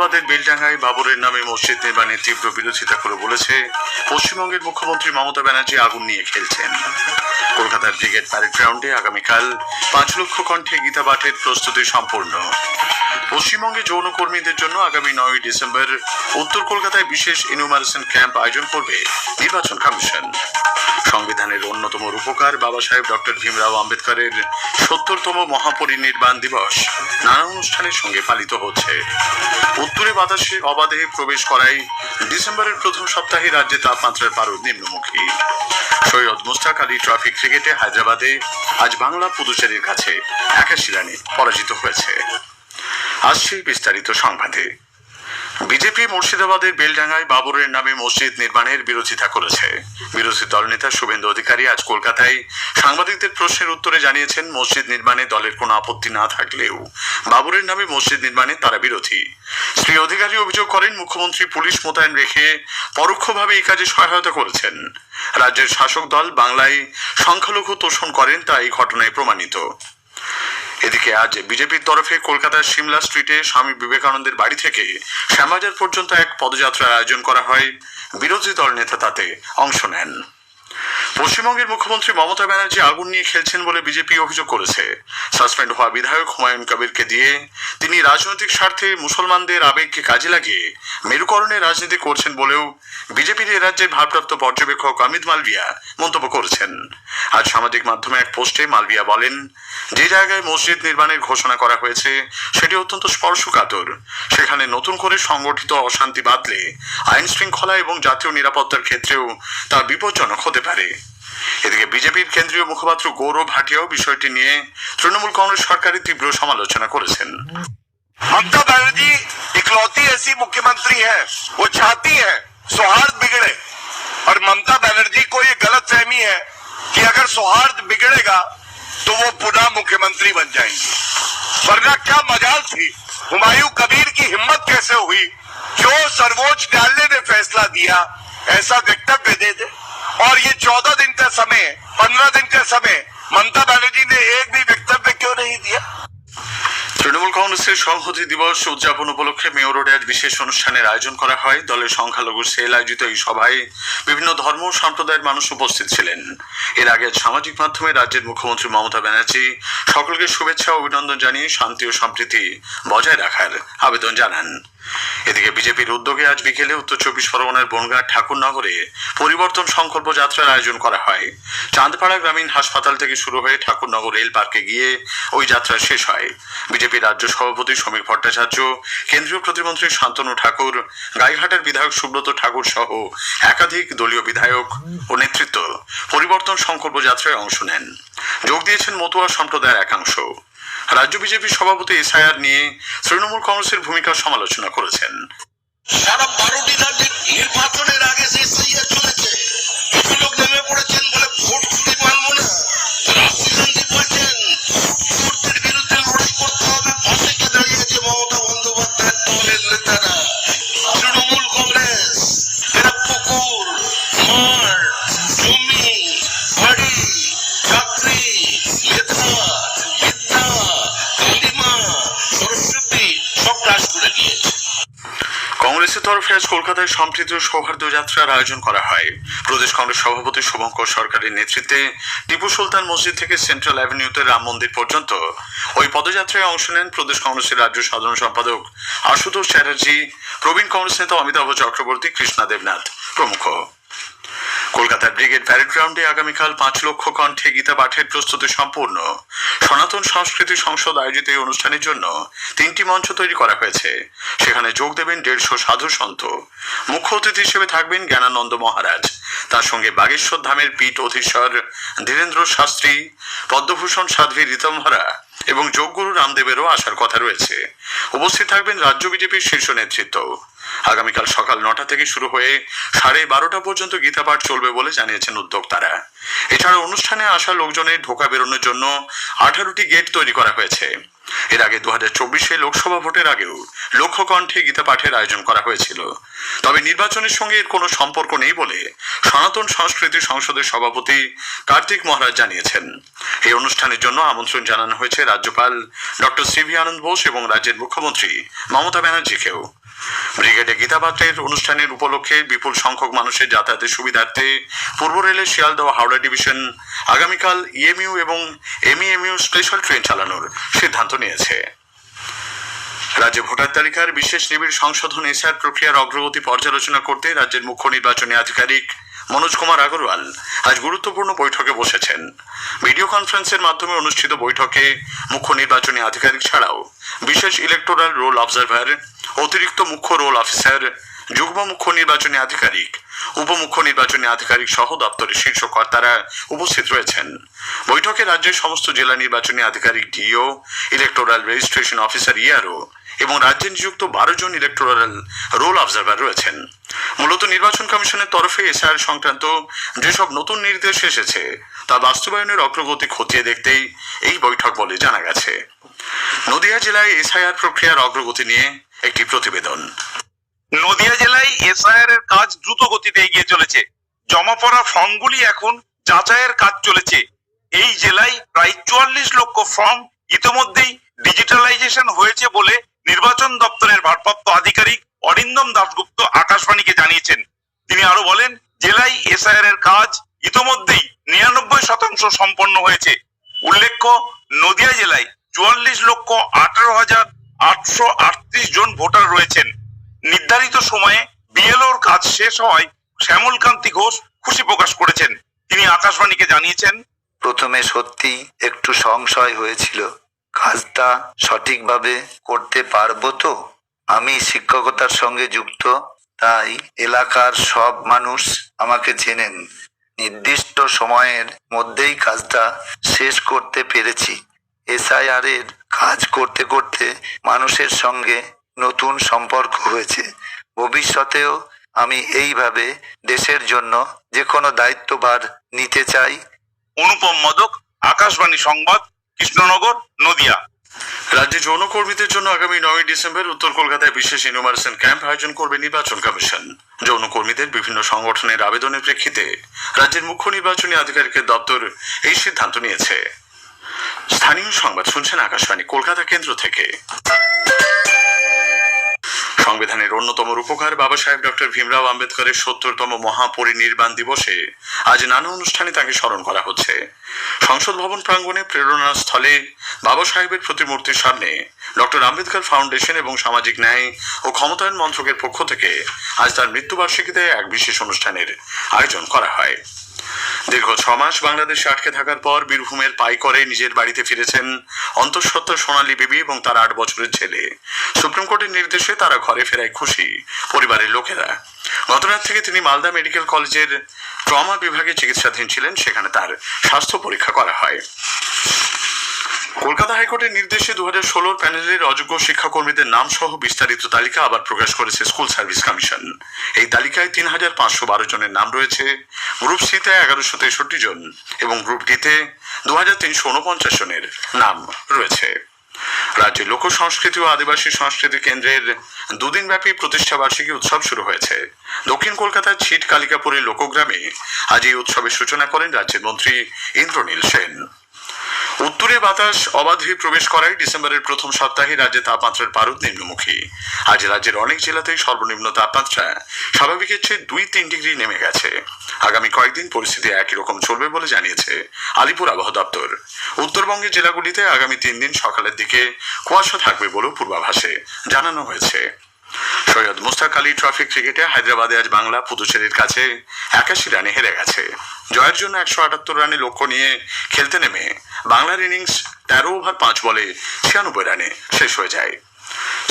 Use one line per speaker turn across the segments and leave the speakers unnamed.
মুর্শিদাবাদের বেলডাঙ্গায় বাবরের নামে মসজিদ নির্মাণের তীব্র বিরোধিতা করে বলেছে, পশ্চিমবঙ্গের মুখ্যমন্ত্রী মমতা ব্যানার্জি আগুন নিয়ে খেলছেন। কলকাতার ব্রিগেড প্যারেড গ্রাউন্ডে আগামীকাল পাঁচ লক্ষ কণ্ঠে গীতা পাঠের প্রস্তুতি সম্পূর্ণ পশ্চিমবঙ্গে যৌনকর্মীদের জন্য আগামী নয় ডিসেম্বর উত্তর কলকাতায় বিশেষ ইনুমারেশন ক্যাম্প আয়োজন করবে নির্বাচন কমিশন। সংবিধানের অন্যতম রূপকার বাবা সাহেব ডক্টর ভীমরাও আম্বেদকরের সত্তরতম মহাপরিনির্বাণ দিবস নানা অনুষ্ঠানের সঙ্গে পালিত হচ্ছে। উত্তরে বাতাসে অবাধে প্রবেশ করায় ডিসেম্বরের প্রথম সপ্তাহে রাজ্যে তাপমাত্রার পারদ নিম্নমুখী। সৈয়দ মুস্তাক আলী ট্রফি ক্রিকেটে হায়দ্রাবাদে আজ বাংলা পুদুচেরির কাছে একাশি রানে পরাজিত হয়েছে। আসছে বিস্তারিত সংবাদে। বিজেপি মুর্শিদাবাদের বেলডাঙ্গায় বাবরের নামে মসজিদ নির্মাণের বিরোধিতা করেছে। বিরোধী দলনেতা শুভেন্দু অধিকারী আজ কলকাতায় সাংবাদিকদের প্রশ্নের উত্তরে জানিয়েছেন, মসজিদ নির্মাণে দলের কোনো আপত্তি না থাকলেও বাবরের নামে মসজিদ নির্মাণে তারা বিরোধী। শ্রী অধিকারী অভিযোগ করেন, মুখ্যমন্ত্রী পুলিশ মোতায়েন রেখে পরোক্ষভাবে এই কাজে সহায়তা করেছেন। রাজ্যের শাসক দল বাংলায় সংখ্যালঘু তোষণ করেন, তা এই ঘটনায় প্রমাণিত। এদিকে আজ বিজেপির তরফে কলকাতার সিমলা স্ট্রিটে স্বামী বিবেকানন্দের বাড়ি থেকে শ্যামাজার পর্যন্ত এক পদযাত্রার আয়োজন করা হয়। বিরোধী দল নেতা তাতে অংশ নেন। পশ্চিমবঙ্গের মুখ্যমন্ত্রী মমতা ব্যানার্জি আগুন নিয়ে খেলছেন বলে বিজেপি অভিযোগ করেছে। সাসপেন্ড হওয়া বিধায়ক হুমায়ুন কবিরকে দিয়ে তিনি রাজনৈতিক স্বার্থে মুসলমানদের আবেগকে কাজে লাগিয়ে মেরুকরণের রাজনীতি করছেন বলেও বিজেপির এ ভারপ্রাপ্ত পর্যবেক্ষক অমিত মালভিয়া মন্তব্য করেছেন। আজ সামাজিক মাধ্যমে এক পোস্টে মালভিয়া বলেন, যে জায়গায় মসজিদ নির্মাণের ঘোষণা করা হয়েছে, সেটি অত্যন্ত স্পর্শকাতর। সেখানে নতুন করে সংগঠিত অশান্তি বাঁধলে আইন শৃঙ্খলা এবং জাতীয় নিরাপত্তার ক্ষেত্রেও তা বিপজ্জনক হতে পারে। এদিকে বিজেপির কেন্দ্রীয় মুখপাত্র গৌরব ভাটিয়াও বিষয়টি নিয়ে তৃণমূল কংগ্রেস সরকারের তীব্র সমালোচনা করেছেন
ममता बनर्जी इकलौती ऐसी मुख्यमंत्री है वो चाहती है सौहार्द बिगड़े और ममता बनर्जी को ये गलत फहमी है कि अगर सौहार्द बिगड़ेगा तो वो पुनः मुख्यमंत्री बन जाएंगे वरना क्या मजाल थी हुमायूं कबीर की हिम्मत कैसे हुई जो सर्वोच्च न्यायालय ने फैसला दिया ऐसा वक्तव्य दे दे और ये चौदह दिन का समय पंद्रह दिन का समय ममता बनर्जी ने एक भी वक्तव्य क्यों नहीं दिया
তৃণমূল কংগ্রেসের সংহতি দিবস উদযাপন উপলক্ষে মেয়র রোডে আজ বিশেষ অনুষ্ঠানের আয়োজন করা হয় দলের সংখ্যালঘু সেল আয়োজিত এই সভায় বিভিন্ন ধর্ম ও সম্প্রদায়ের মানুষ উপস্থিত ছিলেন এর আগে আজ সামাজিক মাধ্যমে রাজ্যের মুখ্যমন্ত্রী মমতা ব্যানার্জি সকলকে শুভেচ্ছা ও অভিনন্দন জানিয়ে শান্তি ও সম্প্রীতি বজায় রাখার আবেদন জানান এদিকে বিজেপির উদ্যোগে আজ বিকেলে উত্তর চব্বিশ পরগনার বনগাঁ ঠাকুরনগরে পরিবর্তন সংকল্প যাত্রার আয়োজন করা হয়। চাঁদপাড়া গ্রামীণ হাসপাতাল থেকে শুরু হয়ে ঠাকুরনগর রেল পার্কে গিয়ে ওই যাত্রা শেষ হয়। বিজেপি রাজ্য সভাপতি সমীর ভট্টাচার্য, কেন্দ্রীয় প্রতিমন্ত্রী শান্তনু ঠাকুর, গাইঘাটের বিধায়ক সুব্রত ঠাকুর সহ একাধিক দলীয় বিধায়ক ও নেতৃত্ব পরিবর্তন সংকল্প যাত্রায় অংশ নেন। যোগ দিয়েছেন মতুয়া সম্প্রদায়ের একাংশ। রাজ্য বিজেপি সভাপতি এসআইআর নিয়ে তৃণমূল কংগ্রেসের ভূমিকা সমালোচনা করেছেন।
সারা বারোটি রাজ্যে নির্বাচনের আগে শেষ
তরফে আজ কলকাতায় সম্প্রীতি সৌহার্দ্য যাত্রার আয়োজন করা হয়। প্রদেশ কংগ্রেস সভাপতি শুভঙ্কর সরকারের নেতৃত্বে টিপু সুলতান মসজিদ থেকে সেন্ট্রাল অ্যাভিনিউতে রাম মন্দির পর্যন্ত ওই পদযাত্রায় অংশ নেন প্রদেশ কংগ্রেসের রাজ্য সাধারণ সম্পাদক আশুতোষ চ্যাটার্জি, প্রবীণ কংগ্রেস নেতা অমিতাভ চক্রবর্তী, কৃষ্ণা দেবনাথ প্রমুখ। কলকাতার ব্রিগেড প্যারেড গ্রাউন্ডে আগামীকাল পাঁচ লক্ষ কণ্ঠে গীতা পাঠের প্রস্তুতি সম্পূর্ণ। সনাতন সংস্কৃতি সংসদ আয়োজিত এই অনুষ্ঠানের জন্য তিনটি মঞ্চ তৈরি করা হয়েছে। সেখানে যোগ দেবেন দেড়শো সাধু সন্ত। মুখ্য অতিথি হিসেবে থাকবেন জ্ঞানানন্দ মহারাজ। তার সঙ্গে বাগেশ্বর ধামের পীঠ অধীশ্বর ধীরেন্দ্র শাস্ত্রী, পদ্মভূষণ সাধ্বী রীতমহরা এবং যোগগুরু রামদেবেরও আসার কথা রয়েছে। উপস্থিত থাকবেন রাজ্য বিজেপির শীর্ষ নেতৃত্ব। আগামীকাল সকাল নটা থেকে শুরু হয়ে সাড়ে বারোটা পর্যন্ত গীতা পাঠ চলবে বলে জানিয়েছেন উদ্যোক্তারা। এছাড়া অনুষ্ঠানে আসা লোকজনের ঢোকা বেরোনোর জন্য আঠারোটি গেট তৈরি করা হয়েছে। এর আগে দু হাজার চব্বিশে লোকসভা ভোটের আগেও লক্ষ্য কণ্ঠে গীতা পাঠের আয়োজন করা হয়েছিল। তবে নির্বাচনের সঙ্গে এর কোনো সম্পর্ক নেই বলে সনাতন সংস্কৃতি সংসদের সভাপতি কার্তিক মহারাজ জানিয়েছেন। এই অনুষ্ঠানের জন্য আমন্ত্রণ জানানো হয়েছে রাজ্যপাল doctor C V Ananda Bose এবং রাজ্যের মুখ্যমন্ত্রী মমতা ব্যানার্জিকেও। ব্রিগেডে গীতাপাত্রের অনুষ্ঠানের উপলক্ষে বিপুল সংখ্যক মানুষের যাতায়াতের সুবিধার্থে পূর্ব রেলের শিয়ালদহ হাওড়া ডিভিশন আগামীকাল ইএমইউ এবং এমইএমইউ স্পেশাল ট্রেন চালানোর সিদ্ধান্ত নিয়েছে। রাজ্যে ভোটার তালিকার বিশেষ নিবিড় সংশোধন, এসআর প্রক্রিয়ার অগ্রগতি পর্যালোচনা করতে রাজ্যের মুখ্য নির্বাচনী আধিকারিক মনোজ কুমার আগরওয়াল আজ গুরুত্বপূর্ণ বৈঠকে বসেছেন। ভিডিও কনফারেন্সের মাধ্যমে অনুষ্ঠিত বৈঠকে মুখ্য নির্বাচনী আধিকারিক ছাড়াও বিশেষ ইলেকটোরাল রোল অবজারভার অতিরিক্ত মুখ্য রোল অফিসার, যুগ্ম মুখ্য নির্বাচনী আধিকারিক, উপমুখ্য নির্বাচনী আধিকারিক সহ দপ্তরের শীর্ষ কর্তারা উপস্থিত রয়েছেন। বৈঠকে রাজ্যের সমস্ত জেলা নির্বাচনী আধিকারিক DEO electoral registration officer ERO এবং রাজ্যে নিযুক্ত বারো জন ইলেকটোরাল রোল অবজারভার রয়েছেন। মূলত নির্বাচন কমিশনের তরফে এসআর সংক্রান্ত যেসব নতুন নির্দেশ এসেছে, তা বাস্তবায়নের অগ্রগতি খতিয়ে দেখতেই এই বৈঠক বলে জানা গেছে। নদিয়া জেলায় এসআইআর প্রক্রিয়ার অগ্রগতি নিয়ে একটি প্রতিবেদন।
নদিয়া জেলায় এসআইআর এর কাজ দ্রুত গতিতে এগিয়ে চলেছে। জমা পড়া ফর্মগুলি এখন যাচাইয়ের কাজ চলেছে। এই জেলায় প্রায় চুয়াল্লিশ লক্ষ ফর্ম ইতিমধ্যেই ডিজিটালাইজেশন হয়েছে বলে নির্বাচন দপ্তরের ভারপ্রাপ্ত আধিকারিক অরিন্দম দাশগুপ্ত আকাশবাণীকে জানিয়েছেন। তিনি আরও বলেন, জেলায় এসআইআর এর কাজ ইতিমধ্যেই নিরানব্বই শতাংশ সম্পন্ন হয়েছে। উল্লেখ্য, নদিয়া জেলায় চুয়াল্লিশ লক্ষ আঠারো হাজার আটশো আটত্রিশ জন ভোটার রয়েছেন। নির্ধারিত সময়ে বিএলওর কাজ শেষ হওয়ায় শ্যামলকান্তি ঘোষ খুশি প্রকাশ করেছেন। তিনি আকাশবাণীকে জানিয়েছেন,
প্রথমে সত্যি একটু সংশয় হয়েছিল। কাজটা সঠিকভাবে করতে পারব তো? আমি শিক্ষকতার সঙ্গে যুক্ত, তাই এলাকার সব মানুষ আমাকে চেনেন। নির্দিষ্ট সময়ের মধ্যেই কাজটা শেষ করতে পেরেছি। এসআইআর এর কাজ করতে করতে মানুষের সঙ্গে নতুন সম্পর্ক হয়েছে। ভবিষ্যতেও আমি এইভাবে দেশের জন্য যে কোনো দায়িত্বভার নিতে চাই।
অনুপম মদক আকাশবাণী সংবাদ কৃষ্ণনগর নদিয়া।
রাজ্যে যৌনকর্মীদের জন্য আগামী নয় ডিসেম্বর উত্তর কলকাতায় বিশেষ ইনোমারেশন ক্যাম্প আয়োজন করবে নির্বাচন কমিশন। যৌনকর্মীদের বিভিন্ন সংগঠনের আবেদনের প্রেক্ষিতে রাজ্যের মুখ্য নির্বাচনী আধিকারিকের দপ্তর এই সিদ্ধান্ত নিয়েছে। স্থানীয় সংবাদ শুনছেন আকাশবাণী, কলকাতা কেন্দ্র থেকে। সংবিধানের অন্যতম রূপকার বাবা সাহেব ডক্টর ভীমরাও আম্বেদকরের সত্তরতম মহাপরিনির্বাণ দিবসে আজ নানা অনুষ্ঠানে তাকে স্মরণ করা হচ্ছে। সংসদ ভবন প্রাঙ্গণে প্রেরণা স্থলে বাবা সাহেবের প্রতিমূর্তির সামনে ডক্টর আম্বেদকর ফাউন্ডেশন এবং সামাজিক ন্যায় ও ক্ষমতায়ন মন্ত্রকের পক্ষ থেকে আজ তার মৃত্যুবার্ষিকীতে এক বিশেষ অনুষ্ঠানের আয়োজন করা হয়। দীর্ঘ ছ মাস বাংলাদেশে আটকে থাকার পর বীরভূমের পাই করে নিজের বাড়িতে ফিরেছেন অন্তঃসত্ত্বা সোনালী বিবি এবং তার আট বছরের ছেলে। সুপ্রিম কোর্টের নির্দেশে তারা ঘরে ফেরায় খুশি পরিবারের লোকেরা। গতরাত থেকে তিনি মালদা মেডিকেল কলেজের ট্রমা বিভাগে চিকিৎসাধীন ছিলেন, সেখানে তার স্বাস্থ্য পরীক্ষা করা হয়। কলকাতা হাইকোর্টের নির্দেশে দু হাজার ষোলোর প্যানেলের অযোগ্য শিক্ষাকর্মীদের নাম সহ বিস্তারিত তালিকা আবার প্রকাশ করেছে স্কুল সার্ভিস কমিশন। তালিকায় তিন হাজার পাঁচশো বারো জনের নাম রয়েছে। গ্রুপ সিতে এগারোশো তেষট্টি জন এবং গ্রুপ ডিতে দু হাজার তিনশো উনপঞ্চাশ জনের নাম রয়েছে। রাজ্যে লোক সংস্কৃতি ও আদিবাসী সংস্কৃতি কেন্দ্রের দুদিনব্যাপী প্রতিষ্ঠা বার্ষিকী উৎসব শুরু হয়েছে। দক্ষিণ কলকাতার ছিট কালিকাপুরের লোকগ্রামে আজ এই উৎসবের সূচনা করেন রাজ্যের মন্ত্রী ইন্দ্রনীল সেন। উত্তরে বাতাস, অবাধে প্রবেশ করায় ডিসেম্বরের প্রথম সপ্তাহে রাজ্যে তাপমাত্রার পারদ নিম্নমুখী। আজ রাজ্যের অনেক জেলাতেই সর্বনিম্ন তাপমাত্রা স্বাভাবিকের চেয়ে দুই তিন ডিগ্রি নেমে গেছে। আগামী কয়েকদিন পরিস্থিতি একই রকম চলবে বলে জানিয়েছে আলিপুর আবহাওয়া দপ্তর। উত্তরবঙ্গের জেলাগুলিতে আগামী তিন দিন সকালের দিকে কুয়াশা থাকবে বলেও পূর্বাভাসে জানানো হয়েছে। সৈয়দ মুস্তাক আলী ট্রফি ক্রিকেটে হায়দ্রাবাদে আজ বাংলা পুদুচেরির কাছে একাশি রানে হেরে গেছে। জয়ের জন্য একশো আটাত্তর রানে লক্ষ্য নিয়ে খেলতে নেমে বাংলার ইনিংস তেরো ওভার পাঁচ বলে ছিয়ানব্বই রানে শেষ হয়ে যায়।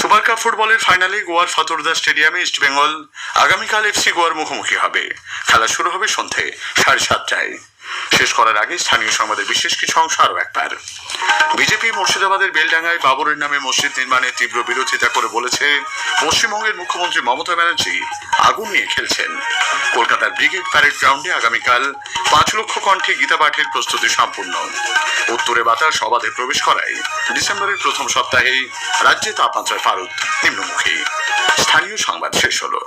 সুপার কাপ ফুটবলের ফাইনালে গোয়ার ফতোরদা স্টেডিয়ামে ইস্টবেঙ্গল আগামীকাল এফসি গোয়ার মুখোমুখি হবে। খেলা শুরু হবে সন্ধে সাড়ে সাতটায়। শেষ করার আগে স্থানীয় সংবাদের বিশেষ কিছু অংশ আরও একবার। বিজেপি মুর্শিদাবাদের বেলডাঙ্গায় বাবরের নামে মসজিদ নির্মাণের তীব্র বিরোধিতা করে বলেছে, পশ্চিমবঙ্গের মুখ্যমন্ত্রী মমতা ব্যানার্জি আগুন নিয়ে খেলছেন। কলকাতার ব্রিগেড প্যারেড গ্রাউন্ডে আগামীকাল পাঁচ লক্ষ কণ্ঠে গীতা পাঠের প্রস্তুতি সম্পূর্ণ উত্তরে বাতাস অবাধে প্রবেশ করায় ডিসেম্বরের প্রথম সপ্তাহেই রাজ্যে তাপমাত্রায় পারদ নিম্নমুখী। স্থানীয় সংবাদ শেষ হলো।